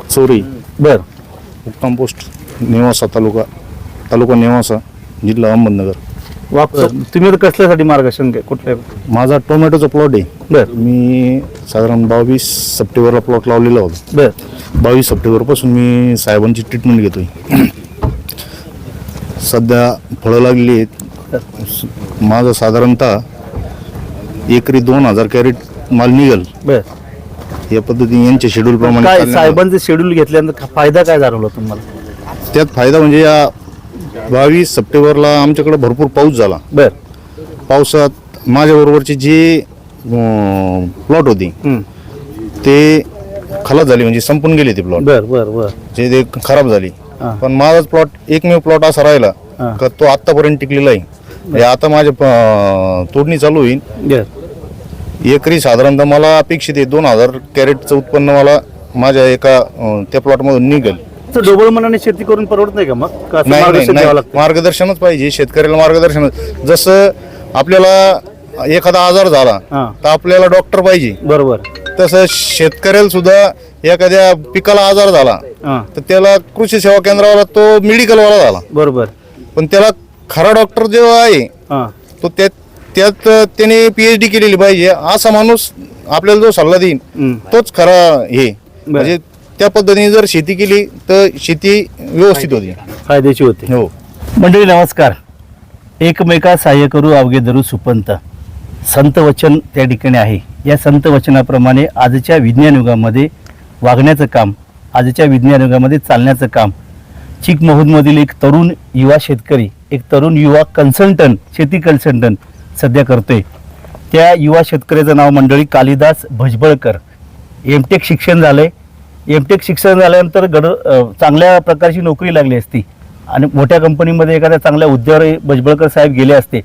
चोरी. बर. मुक्काम पोस्ट नेवासा तालुका तालुका नेवासा जिल्हा अहमदनगर. वाप तुम्ही आता कसल्यासाठी मार्गदर्शन काय कुठल्या माझा टोमॅटोचा प्लॉट आहे. बर. मी साधारण बावीस सप्टेंबरला प्लॉट लावलेला होता. बर. बावीस सप्टेंबरपासून मी साहेबांची ट्रीटमेंट घेतोय. सध्या फळं लागली आहेत. माझं साधारणतः एकरी दोन हजार कॅरेट माल निघल. बर. या पद्धतीने यांच्या शेड्यूल प्रमाणे काय साहेबांचे शेड्यूल घेतल्यानंतर का- फायदा काय जाणवला तुम्हाला? त्यात फायदा म्हणजे या बावीस सप्टेंबरला आमच्याकडे भरपूर पाऊस झाला. बर. पावसात माझ्याबरोबरचे जे प्लॉट होते. ते खलास झाले म्हणजे संपून गेले ते प्लॉट बर बर बर. जे ते खराब झाली. हा. पण माझाच प्लॉट एकमेव प्लॉट असा राहिला हा. का तो आतापर्यंत टिकलेला आहे. म्हणजे आता माझ्या तोडणी चालू होईल. बर. एकरी साधारणतः मला अपेक्षित आहे दोन हजार कॅरेटचं उत्पन्न मला माझ्या एका अं, त्या प्लॉटमधून निघेल. तर डोबळ मनाने शेती करून परवडत नाही का मग? का असं नाही नाही मार्गदर्शन नाही. द्यावं लागतं? मार्गदर्शनच पाहिजे शेतकऱ्याला मार्गदर्शन. जसं आपल्याला एखादा आजार झाला हा. तर आपल्याला डॉक्टर पाहिजे. बरोबर. तसं शेतकऱ्याला सुद्धा एखाद्या पिकाला आजार झाला हा. तर त्याला कृषी सेवा केंद्रावाला तो मेडिकलवाला झाला. बरोबर. पण त्याला खरा डॉक्टर जो आहे हा. तो त्यात त्यात त्याने पी एच डी केलेली पाहिजे. असा माणूस आपल्याला जो सल्ला देईल हम्म. तोच खरा हे. म्हणजे त्या पद्धतीने जर शेती केली तर शेती व्यवस्थित होती. फायद्याची होते. हो. मंडळी नमस्कार. एकमेका सहाय्य करू अवघे धरू सुपंत. संत वचन त्या ठिकाणी आहे. या संत वचनाप्रमाणे आजच्या विज्ञान युगामध्ये वागण्याचं काम आजच्या विज्ञान युगामध्ये चालण्याचं काम चिक मधील एक तरुण युवा शेतकरी एक तरुण युवा कन्सल्टंट शेती कन्सल्टंट सध्या करतोय. त्या युवा शेतकऱ्याचं नाव मंडळी कालिदास भजबळकर. एमटेक शिक्षण झालं आहे एम एमटेक शिक्षण झाल्यानंतर गड चांगल्या प्रकारची नोकरी लागली असती. आणि मोठ्या कंपनीमध्ये एखाद्या चांगल्या उद्योगावर भजबळकर साहेब गेले असते.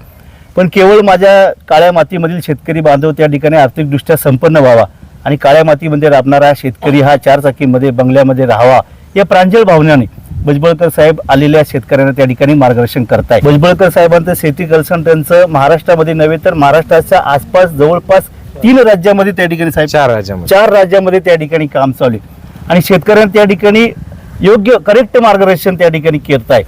पण केवळ माझ्या काळ्या मातीमधील शेतकरी बांधव त्या ठिकाणी आर्थिकदृष्ट्या संपन्न व्हावा आणि काळ्या मातीमध्ये राबणारा शेतकरी हा चारचाकीमध्ये बंगल्यामध्ये राहावा या प्रांजळ भावनाने भुजबळकर साहेब आलेल्या शेतकऱ्यांना त्या ठिकाणी मार्गदर्शन करताय भुजबळकर साहेबांचं शेती कन्सल्टंटचं महाराष्ट्रामध्ये नव्हे तर महाराष्ट्राच्या आसपास जवळपास तीन राज्यामध्ये त्या ठिकाणी साहेब चार राज्यामध्ये. चार राज्यामध्ये त्या ठिकाणी काम चालू आहे आणि शेतकऱ्यांना त्या ठिकाणी योग्य करेक्ट मार्गदर्शन त्या ठिकाणी करत आहे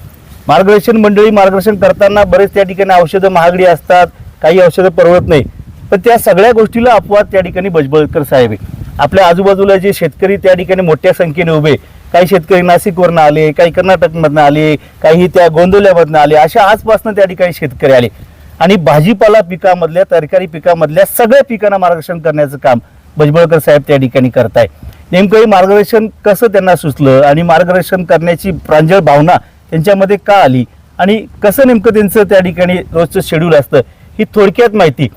मार्गदर्शन मंडळी मार्गदर्शन करताना बरेच त्या ठिकाणी औषधं महागडी असतात काही औषधं परवडत नाही. पण त्या सगळ्या गोष्टीला अपवाद त्या ठिकाणी बजबळकर साहेब आहे आपल्या आजूबाजूला जे शेतकरी त्या ठिकाणी मोठ्या संख्येने उभे काही शेतकरी नाशिकवरनं आले काही कर्नाटकमधनं आले काही त्या गोंदवल्यामधनं आले अशा आजपासून त्या ठिकाणी शेतकरी आले. आणि भाजीपाला पिकामधल्या तरकारी पिकामधल्या सगळ्या पिकांना मार्गदर्शन करण्याचं काम भजबळकर साहेब त्या ठिकाणी करताय. नेमकं हे मार्गदर्शन कसं त्यांना सुचलं आणि मार्गदर्शन करण्याची प्रांजळ भावना त्यांच्यामध्ये का आली? आणि कसं नेमकं त्यांचं त्या ठिकाणी रोजचं शेड्यूल असतं ही थोडक्यात माहिती.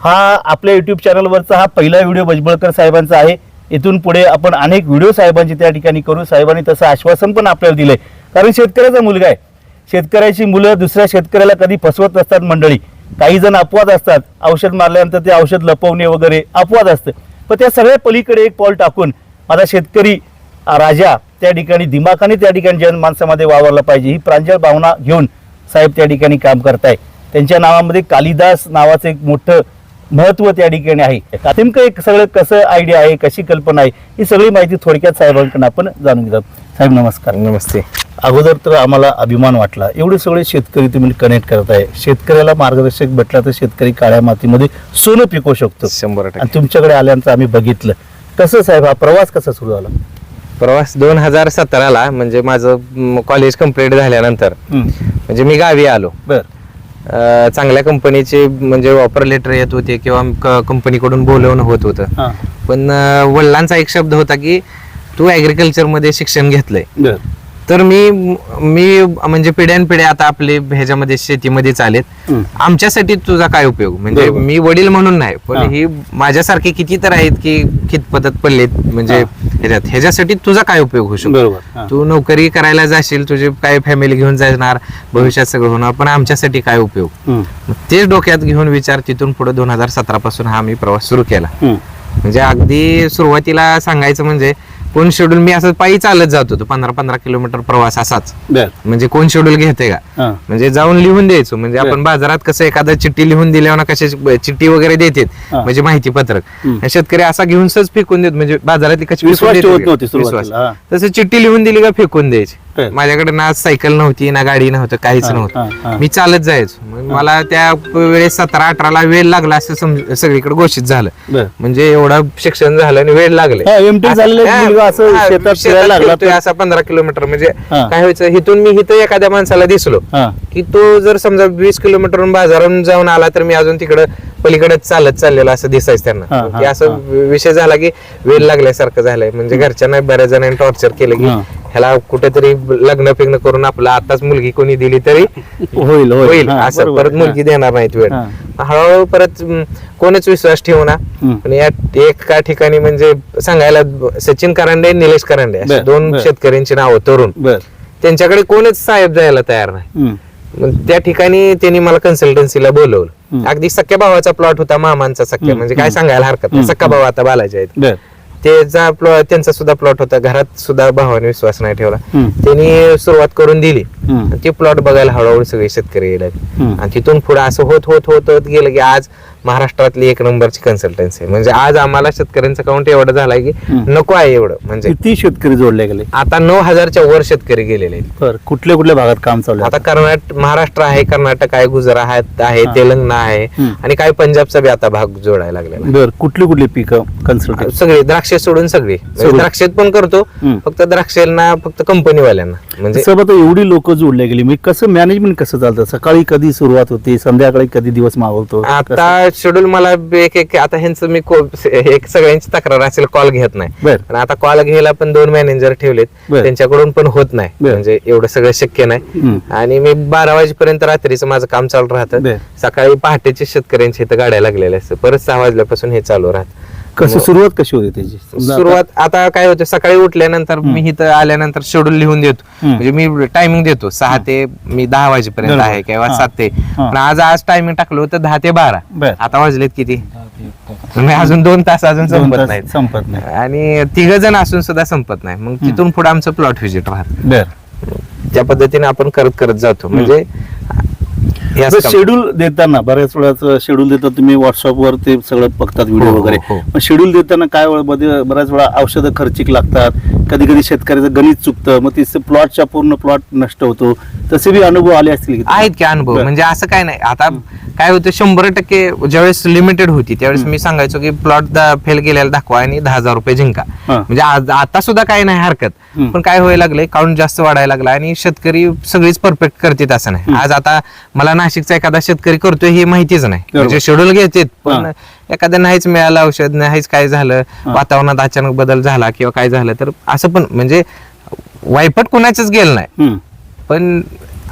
हा आपल्या युट्यूब चॅनलवरचा हा पहिला व्हिडिओ भजबळकर साहेबांचा आहे. इथून पुढे आपण अनेक व्हिडिओ साहेबांची त्या ठिकाणी करू. साहेबांनी तसं आश्वासन पण आपल्याला दिलंय. कारण शेतकऱ्याचा मुलगा आहे. शेतकऱ्याची मुलं दुसऱ्या शेतकऱ्याला कधी फसवत नसतात मंडळी. काही जण अपवाद असतात. औषध मारल्यानंतर ते औषध लपवणे वगैरे अपवाद असतं. पण त्या सगळ्या पलीकडे एक पाऊल टाकून माझा शेतकरी राजा त्या ठिकाणी दिमाखाने त्या ठिकाणी जन माणसामध्ये वावरला पाहिजे. ही प्रांजळ भावना घेऊन साहेब त्या ठिकाणी काम करताय. त्यांच्या नावामध्ये कालिदास नावाचं एक मोठं महत्त्व त्या ठिकाणी आहे. नेमकं एक सगळं कसं आयडिया आहे कशी कल्पना आहे ही सगळी माहिती थोडक्यात साहेबांकडून आपण जाणून घेतात. साहेब नमस्कार. नमस्ते. अगोदर तर आम्हाला अभिमान वाटला. एवढे सगळे शेतकरी तुम्ही कनेक्ट करताय शेतकऱ्याला मार्गदर्शक भेटला तर शेतकरी काळ्या मातीमध्ये सोनं पिकवू शकतो. शंभर आणि तुमच्याकडे आल्यानंतर आम्ही बघितलं. कसं साहेब हा प्रवास कसा सुरू झाला? प्रवास दोन हजार सतराला म्हणजे माझं कॉलेज कंप्लीट झाल्यानंतर म्हणजे मी गावी आलो. बर. चांगल्या कंपनीचे म्हणजे ऑफर लेटर येत होते किंवा कंपनीकडून बोलवणं होत होतं. पण वडिलांचा एक शब्द होता की तू ऍग्रिकल्चरमध्ये शिक्षण घेतलंय. तर मी मी म्हणजे पिढ्यानपिढ्या आता आपले ह्याच्यामध्ये शेतीमध्ये चालेत. आमच्यासाठी तुझा काय उपयोग म्हणजे बरोबर. मी वडील म्हणून नाही पण हा. ही माझ्यासारखे किती तर आहेत की खितपतत पडलेत म्हणजे ह्याच्यात ह्याच्यासाठी तुझा काय उपयोग होऊ शकतो बरोबर हा. तू नोकरी करायला जाशील तुझे काय फॅमिली घेऊन जाणार भविष्यात सगळं होणार पण आमच्यासाठी काय उपयोग हम्म. मग तेच डोक्यात घेऊन विचार तिथून पुढे दोन हजार सतरा पासून हा मी प्रवास सुरू केला हम्म. म्हणजे अगदी सुरुवातीला सांगायचं म्हणजे कोण शेड्यूल मी असं पायी चालत जात होतो. पंधरा पंधरा किलोमीटर प्रवास असाच. बर. म्हणजे कोण शेड्यूल घेते का? हा. म्हणजे जाऊन लिहून द्यायचो. म्हणजे आपण बाजारात कसं एखादा चिठ्ठी लिहून दिल्यावर ना कशाची चिठ्ठी वगैरे देतात हा. म्हणजे माहिती पत्रक हम्म. शेतकरी असा घेऊन सहज फेकून देत म्हणजे बाजारातली कशी विश्वास ठेवत नव्हते. सुरुवातीला, हा. तसं चिठ्ठी लिहून दिली का फेकून द्यायची? बर. माझ्याकडे ना सायकल नव्हती ना गाडी नव्हतं काहीच हा, हा, हा. नव्हतं मी चालत जायचो. मग मला त्या वेळेस सतरा अठराला वेळ लागला असं समज- सगळीकडे घोषित झालं. बर. म्हणजे एवढं शिक्षण झालं आणि वेळ लागले. हा, MTech झालेला एक मुलगा असं शेतात फिरायला लागला तर- असा पंधरा किलोमीटर. म्हणजे हा. काय व्हायचं इथून मी इथं एखाद्या माणसाला दिसलो हा. की तो जर समजा वीस किलोमीटरहून बाजारातून जाऊन आला तर मी अजून तिकडं पलीकडे चालत चाललेलं असं दिसायचं हा, त्यांना. हा, की असं विषय झाला की वेळ लागल्यासारखं झालंय. म्हणजे घरच्यांना बऱ्याच जणांनी टॉर्चर केलं की. ह्याला कुठेतरी लग्न फिग्न करून आपलं आताच मुलगी कोणी दिली तरी होईल होईल. असं. परत मुलगी देणार नाहीत वेळ. हळूहळू परत कोणच विश्वास ठेवना हम्म. पण या एका ठिकाणी म्हणजे सांगायला सचिन करंडे निलेश करंडे दोन. शेतकऱ्यांची नावं तरुण. त्यांच्याकडे कोणच साहेब जायला तयार नाही. त्या ठिकाणी त्यांनी मला कन्सल्टन्सीला बोलवलं. अगदी सख्या भावाचा प्लॉट होता मामांचा सख्या म्हणजे काय. सांगायला हरकत नाही. सख्खा भाऊ आता बालाजी आहेत. त्याचा प्लॉट त्यांचा सुद्धा प्लॉट होता. घरात सुद्धा भावाने विश्वास नाही ठेवला. त्यांनी सुरुवात करून दिली. हम्म. ते प्लॉट बघायला हळूहळू सगळे शेतकरी हम्म. आणि तिथून पुढे असं होत होत होत होत गेलं की आज महाराष्ट्रातली एक नंबरची कन्सल्टन्सी म्हणजे आज आम्हाला शेतकऱ्यांचं काउंट एवढं झालंय की हम्म. नको आहे एवढं म्हणजे किती शेतकरी जोडले गेले आता नऊ हजारच्या वर शेतकरी गेलेले आहेत बर कुठल्या कुठल्या भागात काम चालू आता कर्नाटक महाराष्ट्र आहे कर्नाटक आहे गुजरात आहे हा. तेलंगणा आहे हम्म. आणि काही पंजाबचा बी आता भाग जोडायला लागलेला आहे. बर कुठली कुठली पिकं कन्सल्टिंग सगळी द्राक्षे सोडून सगळी म्हणजे सगळी. द्राक्षेत पण करतो हम्म. फक्त द्राक्षेंना फक्त कंपनीवाल्यांना म्हणजे सब आता एवढी लोक जोडले गेली. मी कसं मॅनेजमेंट कसं चालतं? सकाळी कधी सुरुवात होती? संध्याकाळी कधी दिवस मावळतो? आता शेड्यूल मला एक एक आता ह्यांचं मी को- एक सगळ्यांची तक्रार असेल कॉल घेत नाही. बर. पण आता कॉल घ्यायला पण दोन मॅनेजर ठेवलेत. बर. त्यांच्याकडून पण होत नाही. बर. म्हणजे एवढं सगळं शक्य नाही. आणि मी बारा वाजेपर्यंत रात्रीचं माझं काम चालू राहतं. सकाळी पहाटेचे शेतकऱ्यांच्या इथं गाड्या लागलेल्या असतात. परत सहा वाजल्यापासून हे चालू राहत. कसं सुरुवात कशी होती त्याची? समजा आता- सुरुवात आता काय होतं? सकाळी उठल्यानंतर मी इथं आल्यानंतर शेड्यूल लिहून देतो. हम्म. म्हणजे मी टायमिंग देतो. सहा ते मी दहा वाजेपर्यंत बरोबर. आहे किंवा हा. सात ते. हा. पण आज आज टायमिंग टाकलं होतं दहा ते बारा. बर. आता वाजलेत किती? म्हणजे अजून दोन तास अजून दोन संपत तास नाहीत. संपत नाही. आणि तिघ जण असून सुद्धा संपत नाही. मग तिथून पुढे आमचं प्लॉट व्हिजिट राहत. बर. त्या पद्धतीने आपण करत करत जातो. म्हणजे शेड्यूल देताना बऱ्याच वेळा शेड्यूल देतात तुम्ही व्हॉट्सअपवर ते सगळं बघतात व्हिडिओ हो, हो, वगैरे हो. मग शेड्यूल देताना काय वेळमध्ये बऱ्याच वेळा औषधं खर्चिक लागतात कधी कधी शेतकऱ्याचं गणित चुकतं मग तिचं प्लॉटच्या पूर्ण प्लॉट नष्ट होतो तसे बी अनुभव आले असतील आहेत की अनुभव. म्हणजे असं काय नाही आता काय होतं शंभर टक्के ज्यावेळेस लिमिटेड होती त्यावेळेस मी सांगायचो की प्लॉट फेल गेलेला दाखवा आणि दहा हजार रुपये जिंका. म्हणजे आता सुद्धा काही नाही हरकत. पण काय व्हायला लागले काउंट जास्त वाढायला लागला आणि शेतकरी सगळीच परफेक्ट करतात असं नाही आज आता मला नाशिकचा एखादा शेतकरी करतोय हे माहितीच नाही. म्हणजे शेड्यूल घेतात पण. एखाद्या नाहीच मिळालं औषध नाहीच काय झालं वातावरणात अचानक बदल झाला किंवा काय झालं तर असं पण म्हणजे वायपट कुणाचंच गेलं नाही. पण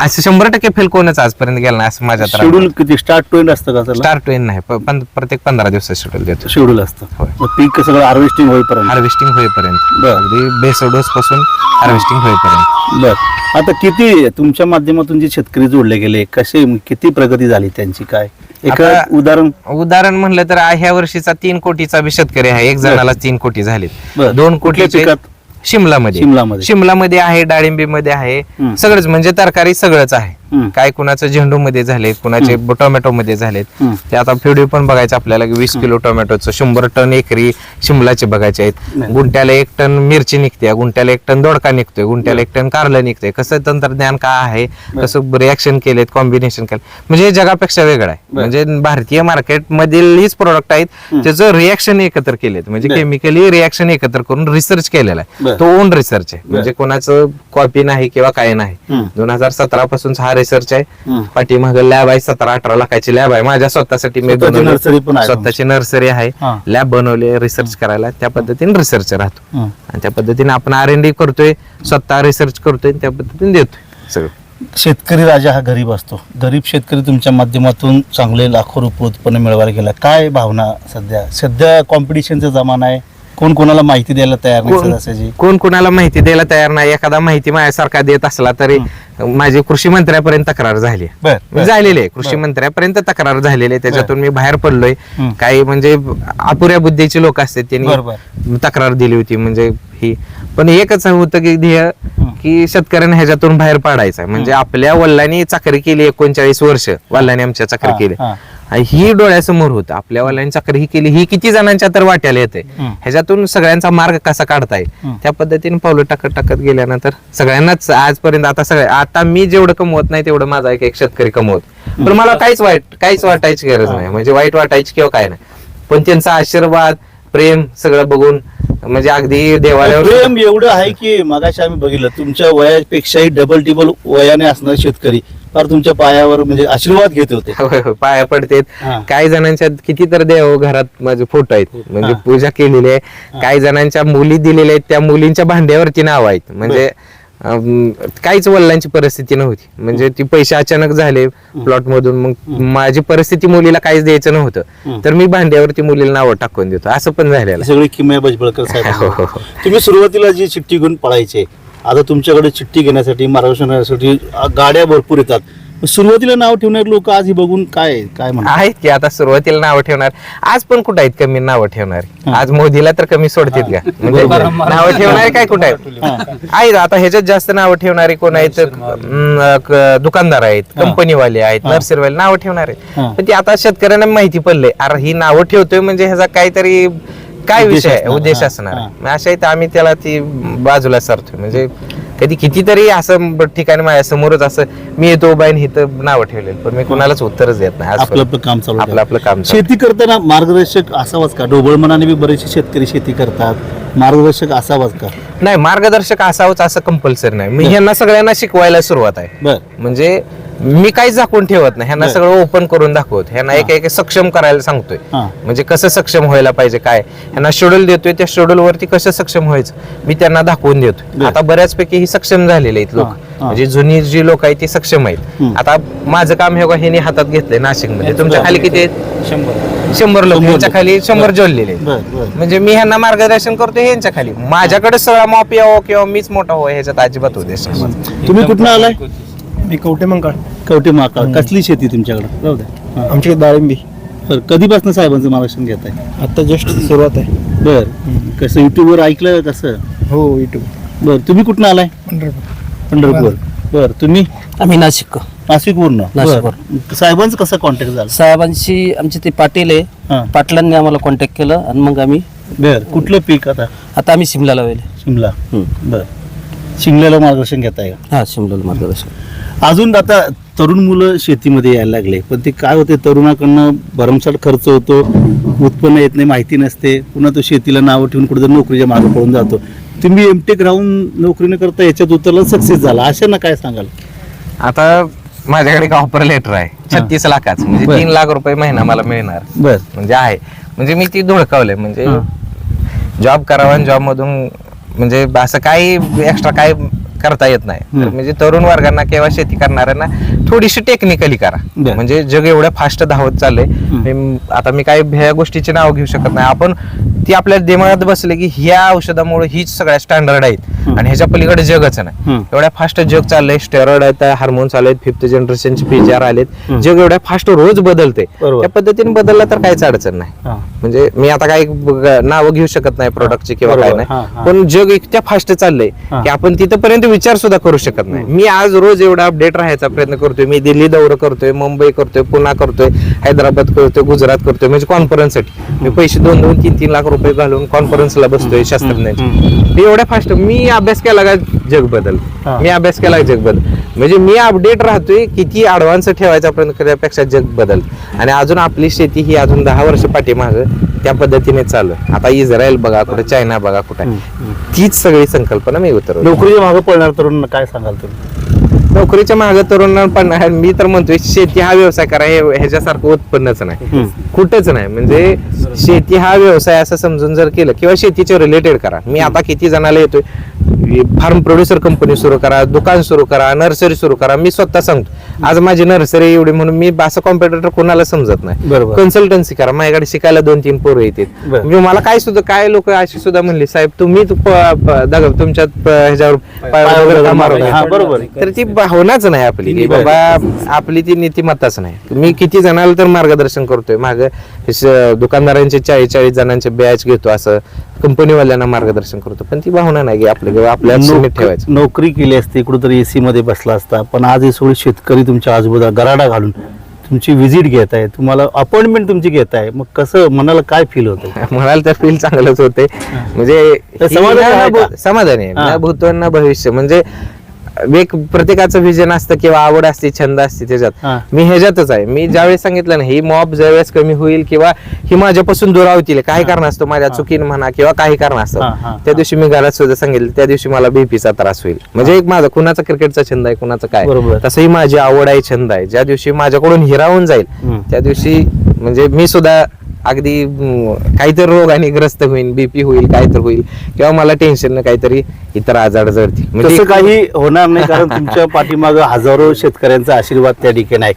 असं शंभर टक्के फेल कोणच आजपर्यंत गेला नाही असं माझ्या शेड्यूल किती? स्टार्ट टू एंड असतं का त्याला? स्टार ट्वेन नाही. प- पण प्रत्येक पंधरा दिवसात शेड्यूल देतो. शेड्यूल असतं. होय. मग पीक सगळं हार्वेस्टिंग होईपर्यंत? हार्वेस्टिंग होईपर्यंत. बर. अगदी बेसोडोस पासून हार्वेस्टिंग होईपर्यंत. बर. आता किती तुमच्या माध्यमातून जे शेतकरी जोडले गेले कसे किती प्रगती झाली त्यांची काय? एक आता- उदाहरण? उदाहरण म्हणलं तर ह्या वर्षीचा तीन कोटीचा बी शेतकरी आहे. एक जणाला तीन कोटी झाले बर. दोन कुठल्या कोटी पिकात? शिमलामध्ये शिमलामध्ये. शिमलामध्ये आहे डाळिंबीमध्ये आहे. सगळंच म्हणजे तरकारी सगळंच आहे. काय कुणाचं झेंडू मध्ये झाले कुणाचे टोमॅटो मध्ये झालेत. ते आता व्हिडिओ पण बघायचं आपल्याला वीस किलो टोमॅटोचं शंभर टन एकरी शिमलाचे बघायचे आहेत. गुंट्याला एक टन मिरची निघते गुंट्याला एक टन दोडका निघतोय गुंट्याला एक टन कारलं निघतंय. कसं तंत्रज्ञान काय आहे? कसं रिॲक्शन केलेत कॉम्बिनेशन केलं म्हणजे हे जगापेक्षा वेगळं आहे. म्हणजे भारतीय मार्केट मधील हीच प्रोडक्ट आहेत त्याचं रिॲक्शन एकत्र केलेत. म्हणजे. केमिकली रिॲक्शन एकत्र करून रिसर्च केलेला. आहे. तो ओन रिसर्च आहे. म्हणजे कोणाचं कॉपी नाही किंवा काय नाही. दोन हजार सतरा पासून हा रिसर्च आहे. पाठीमाग लॅब आहे सतरा अठरा लाखाची लॅब आहे. माझ्या स्वतःसाठी मी nursery पण स्वतःची नर्सरी आहे. लॅब बनवली रिसर्च करायला. त्या पद्धतीने रिसर्च राहतो. आणि त्या पद्धतीने आपण आर एन डी करतोय स्वतः रिसर्च करतोय त्या पद्धतीने देतोय सगळं. शेतकरी राजा हा गरीब असतो. गरीब शेतकरी तुमच्या माध्यमातून चांगले लाखो रुपये उत्पन्न मिळवायला गेला. काय भावना सध्या? सध्या कॉम्पिटिशनचा जमाना आहे. कोण कोणाला माहिती द्यायला तयार नाही कोण- सदस्याची कोण कोणाला माहिती द्यायला तयार नाही? एखादा माहिती माझ्यासारखा देत असला तरी माझी कृषी मंत्र्यापर्यंत तक्रार झाली. आहे. बर. मी झालेली आहे. कृषी मंत्र्यापर्यंत तक्रार झालेली आहे. त्याच्यातून मी बाहेर पडलोय. हम्म. काही म्हणजे अपुऱ्या बुद्धीचे लोक असतात त्यांनी. तक्रार दिली होती. म्हणजे ही पण एकच होतं की ध्येय की शेतकऱ्यांना ह्याच्यातून बाहेर पाडायचं. आहे म्हणजे आपल्या वडिलांनी चाकरी केली एकोणचाळीस वर्ष. वडिलांनी आमच्या चाकरी हा, केली. हा. आणि ही डोळ्यासमोर होतं. आपल्या वडिलांनी चाकरी ही केली. ही किती जणांच्या तर वाट्याला येते. ह्याच्यातून सगळ्यांचा मार्ग कसा काढता येईल हम्म. त्या पद्धतीने पावलं टाकत टाकत गेल्यानंतर सगळ्यांनाच आजपर्यंत आता सगळे आता मी जेवढं कमवत नाही तेवढं माझा एक एक शेतकरी कमवत. पण मला काहीच वाईट काहीच वाटायची गरज नाही. म्हणजे वाईट वाटायची किंवा काय नाही. पण त्यांचा आशीर्वाद प्रेम सगळं बघून म्हणजे अगदी देवालयावर प्रेम एवढं आहे की मगाशी आम्ही बघितलं तुमच्या वयापेक्षाही डबल टिबल वयाने असणारे शेतकरी. फार तुमच्या पायावर म्हणजे आशीर्वाद घेत होते. होय, होय, पाया पडतेत. हा. काही जणांच्या किती तर देव घरात माझे फोटो आहेत. म्हणजे हा. पूजा केलेली आहे. काही जणांच्या मुली दिलेल्या आहेत त्या मुलींच्या भांड्यावरती नाव आहेत. म्हणजे काहीच वडिलांची परिस्थिती नव्हती. म्हणजे ती पैसे अचानक झाले प्लॉट मधून मग माझी परिस्थिती मुलीला काहीच द्यायचं नव्हतं. तर मी भांड्यावरती मुलीला नाव टाकून देतो. असं पण झालेलं आहे. सगळी किमया बजबळकर हो, साहेब हो, हो. तुम्ही सुरुवातीला जी चिठ्ठी घेऊन पळायचे आता तुमच्याकडे चिठ्ठी घेण्यासाठी मार्गदर्शन करण्यासाठी गाड्या भरपूर येतात. सुरुवातीला नाव ठेवणारे लोक आज ही बघून काय काय म्हणतात? आहेत की आता सुरुवातीला नावं ठेवणार. आज पण कुठं आहेत कमी नावं ठेवणारी? आज मोदीला तर कमी सोडतील का? म्हणजे नावं ठेवणारे काय कुठं आहेत? आहेत आता ह्याच्यात जास्त नावं ठेवणारे कोण आहेत? अं, क- दुकानदार आहेत कंपनीवाले आहेत नर्सरीवाले नावं ठेवणारे. हा. पण ती आता शेतकऱ्यांना माहिती पडले अरे ही नावं ठेवतोय म्हणजे ह्याचा काहीतरी काय विषय. उद्देश हा, असणार. हा. अशा इथं आम्ही त्याला ती बाजूला सरतोय. म्हणजे कधी कितीतरी असं ठिकाणी माझ्या समोरच असं मी येतो बाईन हिथं नावं ठेवलेलं पण मी कोणालाच उत्तरच देत नाही. आपलं. आपलं काम चालू आपलं. आपलं काम. शेती करताना मार्गदर्शक असावाच का? ढोबळ मनाने बी बरेचसे शेतकरी शेती करतात. मार्गदर्शक असावाच का? नाही मार्गदर्शक असावंच असं कंपल्सरी नाही. मी ह्यांना सगळ्यांना शिकवायला सुरुवात आहे. बर. म्हणजे मी काहीच झाकून ठेवत नाही. ह्यांना. सगळं ओपन करून दाखवत. ह्यांना एक एक सक्षम करायला सांगतोय. हा. म्हणजे कसं सक्षम व्हायला पाहिजे काय? ह्यांना शेड्यूल देतोय त्या शेड्यूल वरती कसं सक्षम व्हायचं? मी त्यांना दाखवून देतो बरं. आता बऱ्याचपैकी ही सक्षम झालेले आहेत लोक. हा, हा. म्हणजे जुनी जी लोक आहेत ती सक्षम आहेत. हम्म. आता माझं काम हे बघा ह्यांनी हातात घेतलंय नाशिकमध्ये तुमच्या खाली किती आहेत? शंभर. शंभर लोक. शंभर लोक. खाली शंभर. जोडलेले आहेत. बर बर. म्हणजे मी ह्यांना मार्गदर्शन करतो ह्यांच्या खाली. माझ्याकडे सगळा मॉप यावं किंवा मीच मोठा हो ह्याच्यात अजिबात उद्देश नाही. तुम्ही कुठनं आलाय? मी कवटे मंकाळ. कवटे माकाळ. कसली शेती तुमच्याकडे? राहू द्या. हा. आमची डाळिंबी. बरं कधीपासून साहेबांचं मार्गदर्शन घेत आहे आता जस्ट सुरुवात आहे. बर. कसं युट्यूबवर ऐकलं कसं? हो युट्यूब बर तुम्ही कुठनं आलाय? पंढरपूर. पंढरपूर. बर तुम्ही? आम्ही नाशिक नाशिकवरून. नाशिकवरून. साहेबांचं कसं कॉन्टॅक्ट झाला? साहेबांशी आमचे ते पाटील आहे. हा. पाटलांनी आम्हाला कॉन्टॅक्ट केलं आणि मग आम्ही बर कुठलं पीक आता? आता आम्ही शिमला लावले शिमला. बर. शिमल्याला मार्गदर्शन घेताय का? हा शिमला मार्गदर्शन. अजून आता तरुण मुलं शेतीमध्ये यायला लागले. पण ते काय होते तरुणाकडनं भरमसाठ खर्च होतो उत्पन्न येत नाही माहिती नसते. पुन्हा तो शेतीला नावं ठेवून कुठेतरी नोकरीच्या मागे पळून जातो. तुम्ही एमटेक राहून नोकरी न करता याच्यात उतरला सक्सेस झाला. अशा ना काय सांगाल? आता माझ्याकडे एक ऑफर लेटर आहे. छत्तीस लाखाच. म्हणजे. तीन लाख रुपये महिना मला मिळणार. बर. म्हणजे आहे. म्हणजे मी ती धुळकावलंय म्हणजे जॉब करावा आणि जॉब मधून म्हणजे असं काही एक्स्ट्रा काय करता येत नाही तर. म्हणजे तरुण वर्गांना किंवा शेती करणाऱ्यांना थोडीशी टेक्निकली करा बरं. म्हणजे जग एवढ्या फास्ट धावत चाललंय मी- आता मी काही ह्या गोष्टीचे नाव घेऊ शकत नाही आपण ती आपल्या दिमागात बसले की ह्या औषधामुळे हीच सगळ्या स्टँडर्ड आहेत. आणि ह्याच्या पलीकडे जगच नाही हम्म. एवढ्या फास्ट जग चाललंय स्टेरॉइड आहेत हार्मोन्स आलेत फिफ्थ जनरेशनचे पीजीआर आलेत. जग एवढ्या फास्ट रोज बदलते बरोबर. त्या पद्धतीने बदलला तर काहीच अडचण नाही हा. म्हणजे मी आता काही नाव घेऊ शकत नाही प्रोडक्टची किंवा काय बरोबर. हा, नाही हा. पण जग इतक्या फास्ट चाललंय हा. की आपण तिथपर्यंत विचार सुद्धा करू शकत नाही. मी आज रोज एवढा अपडेट राहायचा प्रयत्न करतोय. मी दिल्ली दौरा करतोय मुंबई करतोय पुणे करतोय हैदराबाद करतोय गुजरात करतोय. म्हणजे कॉन्फरन्ससाठी मी पैसे दोन दोन तीन तीन लाख रुपये घालून कॉन्फरन्सला बसतोय शास्त्रज्ञांची मी एवढ्या फास्ट मी अभ्यास केला का जग बदल? हा. मी अभ्यास केला जग बदल? म्हणजे मी अपडेट राहतोय किती ऍडव्हान्स ठेवायचा प्रयत्न करण्यापेक्षा जग बदल. आणि अजून आपली शेती ही अजून दहा वर्ष पाठीमाग त्या पद्धतीने चालू. आता इस्रायल बघा कुठे चायना बघा कुठे. तीच सगळी संकल्पना मी उतरवली. नोकरीच्या मागे पळणार तरुण काय सांगाल तुम्ही? नोकरीच्या मागे तरुण पण मी तर म्हणतोय शेती हा व्यवसाय करा हे ह्याच्यासारखं उत्पन्नच नाही. कुठंच नाही. म्हणजे शेती हा व्यवसाय असं समजून जर केलं किंवा शेतीच्या रिलेटेड करा. मी आता किती जणाला येतोय फार्म प्रोड्युसर कंपनी सुरू करा दुकान सुरू करा नर्सरी सुरू करा मी स्वतः सांगतो आज माझी नर्सरी एवढी म्हणून मी असं कॉम्पिटिटर कोणाला समजत नाही. कन्सल्टन्सी करा माझ्याकडे शिकायला दोन तीन पोरं बरं. म्हणजे मला काय सुद्धा काय लोक अशी सुद्धा म्हणले साहेब तुम्ही तू प- प- दग- तुमच्यात प- ह्याच्यावर. बरोबर. तर ती भावनाच नाही आपली बाबा आपली ती नीतिमत्ताच नाही मी किती जणाला तर मार्गदर्शन करतोय माग दुकानदारांचे चाळीस चाळीस जणांचे बॅच घेतो असं कंपनीवाल्यांना मार्गदर्शन करतो. पण ती भावना नाही की आपल्या किंवा आपल्या ठेवायचं. नोकरी केली असती कुठेतरी एसी मध्ये बसला असता पण आज हे सगळे शेतकरी तुमच्या आजूबाजूला गराडा घालून तुमची व्हिजिट घेत आहे तुम्हाला अपॉइंटमेंट तुमची घेत आहे मग कसं मनाला काय फील होतं? म्हणाल तर फील चांगलंच होते. म्हणजे समाधानी आहे ना भविष्य. म्हणजे एक प्रत्येकाचं विजन असतं किंवा आवड असते छंद असते. त्याच्यात. मी ह्याच्यातच आहे. मी ज्यावेळेस सांगितलं ना ही मॉब ज्यावेळेस कमी होईल किंवा ही माझ्यापासून दुरावतील काही कारण असतं माझ्या चुकीनं म्हणा किंवा काही कारण असतं त्या दिवशी मी घरात सुद्धा सांगितलं त्या दिवशी मला बीपीचा त्रास होईल. म्हणजे एक माझा कुणाचा क्रिकेटचा छंद आहे कुणाचा काय. तसंही माझी आवड आहे छंद आहे. ज्या दिवशी माझ्याकडून हिरावून जाईल. त्या दिवशी म्हणजे मी सुद्धा अगदी काहीतरी रोगाने ग्रस्त होईल बीपी होईल काहीतरी होईल किंवा मला टेन्शन काहीतरी इतर आजार जडतील. म्हणजे काही होणार नाही कारण तुमच्या पाठीमागं हजारो शेतकऱ्यांचा आशीर्वाद त्या ठिकाणी आहे.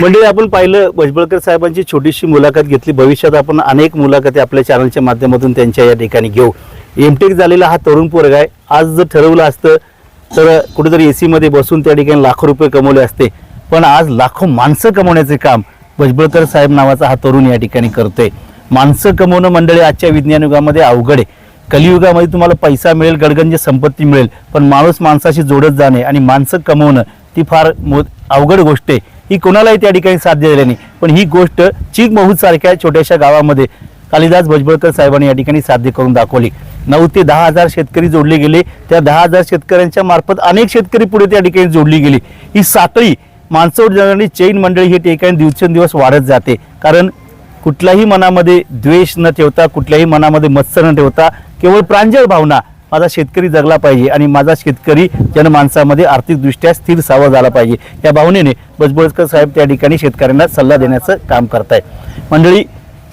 म्हणजे आपण पाहिलं भजबळकर साहेबांची छोटीशी मुलाखत घेतली. भविष्यात आपण अनेक मुलाखती आपल्या चॅनलच्या माध्यमातून त्यांच्या या ठिकाणी घेऊ. एमटेक झालेला हा तरुण पोरगा आहे. आज जर ठरवलं असतं तर कुठेतरी एसी मध्ये बसून त्या ठिकाणी लाखो रुपये कमवले असते. पण आज लाखो माणसं कमवण्याचे काम भजबळकर साहेब नावाचा हा तरुण या ठिकाणी करतोय. माणसं कमवणं मंडळी आजच्या विज्ञान युगामध्ये अवघड आहे. कलियुगामध्ये तुम्हाला पैसा मिळेल गडगंज संपत्ती मिळेल पण माणूस माणसाशी जोडत जाणे आणि माणसं कमवणं ती फार मो अवघड गोष्ट आहे. ही कोणालाही त्या ठिकाणी साध्य झाली नाही. पण ही गोष्ट चीक सारख्या छोट्याशा गावामध्ये कालिदास भजबळकर साहेबांनी या ठिकाणी साध्य करून दाखवली. नऊ ते दहा हजार शेतकरी जोडले गेले. त्या दहा हजार शेतकऱ्यांच्या मार्फत अनेक शेतकरी पुढे त्या ठिकाणी जोडली गेली. ही साखळी माणसावर जाणारी चैन मंडळी हे ठिकाणी दिवसेंदिवस वाढत जाते. कारण कुठल्याही मनामध्ये द्वेष न ठेवता कुठल्याही मनामध्ये मत्सर न ठेवता केवळ प्रांजळ भावना माझा शेतकरी जगला पाहिजे आणि माझा शेतकरी जनमानसामध्ये आर्थिकदृष्ट्या स्थिर सावध झाला पाहिजे. या भावनेने बजबळकर साहेब त्या ठिकाणी शेतकऱ्यांना सल्ला देण्याचं काम करत आहे मंडळी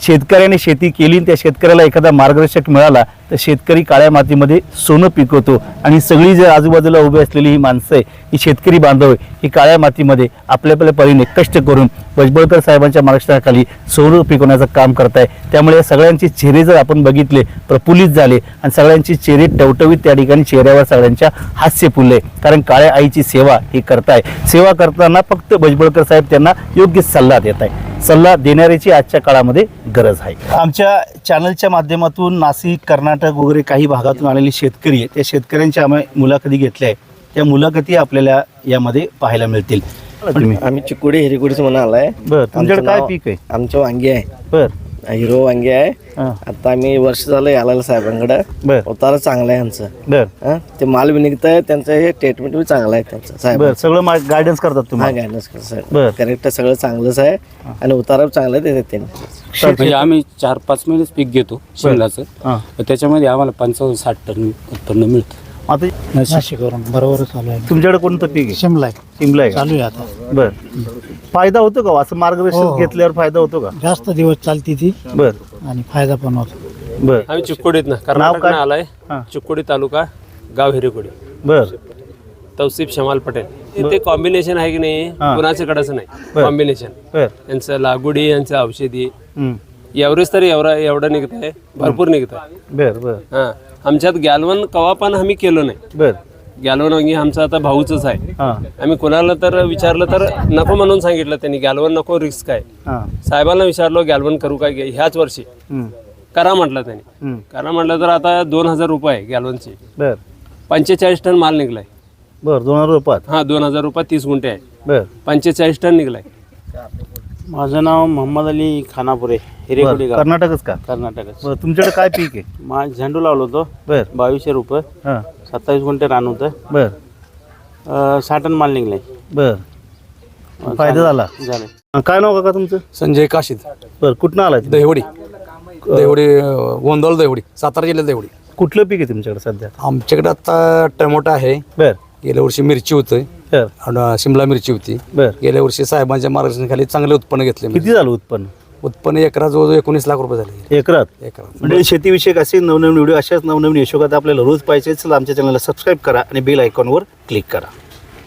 शेतकऱ्याने शेती केली आणि त्या शेतकऱ्याला एखादा मार्गदर्शक मिळाला तर शेतकरी काळ्या मातीमध्ये सोनं पिकवतो. आणि सगळी जर आजूबाजूला उभी असलेली ही माणसं आहे ही शेतकरी बांधव आहे ही काळ्या मातीमध्ये आपल्या आपल्या परीने कष्ट करून बजबळकर साहेबांच्या मार्गदर्शनाखाली सोनं पिकवण्याचं काम करत आहे त्यामुळे या सगळ्यांचे चेहरे जर आपण बघितले प्रफुल्लित झाले आणि सगळ्यांचे चेहरे टवटवीत त्या ठिकाणी चेहऱ्यावर सगळ्यांच्या हास्य फुलले. कारण काळ्या आईची सेवा ही करताय. सेवा करताना फक्त बजबळकर साहेब त्यांना योग्य सल्ला देत आहे सल्ला देणाऱ्याची आजच्या काळामध्ये गरज आहे. आमच्या चॅनलच्या माध्यमातून नाशिक कर्नाटक वगैरे काही भागातून आलेले शेतकरी आहे त्या शेतकऱ्यांच्या आम्ही मुलाखती घेतल्या आहे त्या मुलाखती आपल्याला यामध्ये पाहायला मिळतील. आम्ही चिकोडी हिरेकोडीच म्हणून आलाय बर तुमच्याकडे काय पीक आहे? आमचं वांगी आहे. बर. हिरो वांगी आहे. हां. आता आम्ही वर्ष झालं याला साहेबांकडे. बर. उतारा चांगला आहे यांचं बर. हं? ते माल बी निघतंय त्यांचं हे ट्रीटमेंट बी चांगलं आहे त्यांचं साहेब बर सगळं गायडन्स करतात हा तुम्ही गायडन्स बर. करेक्ट सगळं चांगलंच आहे आणि उतारा बी चांगला देतात त्यांनी म्हणजे आम्ही चार पाच महिनेच पीक घेतो शिमलाचं हां. तर त्याच्यामध्ये आम्हाला पंचावन्न साठ टन उत्पन्न मिळतं. आता नाशिकवरून. बरोबर चालू आहे. तुमच्याकडे कोणतं पीक आहे? शिमला आहे. शिमला आहे? चालू आहे आता. बर. फायदा होतो का असं मार्गदर्शन हो, हो. घेतल्यावर फायदा होतो का? जास्त दिवस चालती ती. बर. आणि फायदा पण होतो. बर. आम्ही चिकोडीत ना नाव काय? आलाय. हां. चिकोडी तालुका गाव हिरेकोडी. बर. तौसिफ शमाल पटेल. हे ते कॉम्बिनेशन आहे की नाही? हां. कुणाचं कडचं नाही. बरं. कॉम्बिनेशन बर. यांचं लागवडी यांचं औषधी. हम्म. एवढेच तरी एवढा एवढं निघत आहे भरपूर निघत आहे बर बर. हां. आमच्यात गॅलवन कवा पण आम्ही केलं नाही. बर. गॅलवन वांगी आमचं आता भाऊचंच आहे. हां. आम्ही कोणाला तर विचारलं तर नको म्हणून सांगितलं त्यांनी गॅलवन नको रिस्क आहे. हां. साहेबांना विचारलो गॅलवन करू काय? ह्याच वर्षी. हम्म. करा म्हटलं त्यांनी. हम्म. करा म्हटलं तर आता दोन हजार रुपये आहे गॅलवनचे बर. पंचेचाळीस टन माल निघलाय. बर दोन हजार रुपयात. हा दोन हजार रुपये तीस गुंठे आहे. बर. पंचेचाळीस टन निघलाय. माझं नाव मोहम्मद अली खानापुरे हिरेकोडी गाव. कर्नाटकच का? कर्नाटकच. बर तुमच्याकडे काय पीक आहे? माझ झेंडू लावलो होतो. बर. बावीसशे रुपये. हां. सत्तावीस गुंठे रान होतं. बर. अं, टन माल निघलाय. बर. फायदा झाला. झालं. काय नाव काका तुमचं? संजय काशीद. बर कुठनं आलाय तुम्ही? देवडी. देवडी गोंदवळ देवडी. सातारा जिल्ह्यात देवडी. कुठलं पीक आहे तुमच्याकडे सध्या? आमच्याकडे आता टमोटो आहे. बर. गेल्या वर्षी मिरची होती. बर आणि शिमला मिरची होती. बर. गेल्या वर्षी साहेबांच्या मार्गदर्शनाखाली चांगले उत्पन्न घेतले मी. किती झालं उत्पन्न? उत्पन्न एकरा जवळजवळ एकोणीस लाख रुपये झाले. एकरात? एकरा म्हणजे शेतीविषयक असे नवनवीन व्हिडिओ अशाच नवनवीन यशोगात आपल्याला रोज पाहिजे असेल आमच्या चॅनलला सबस्क्राईब करा आणि बेल आयकॉनवर क्लिक करा.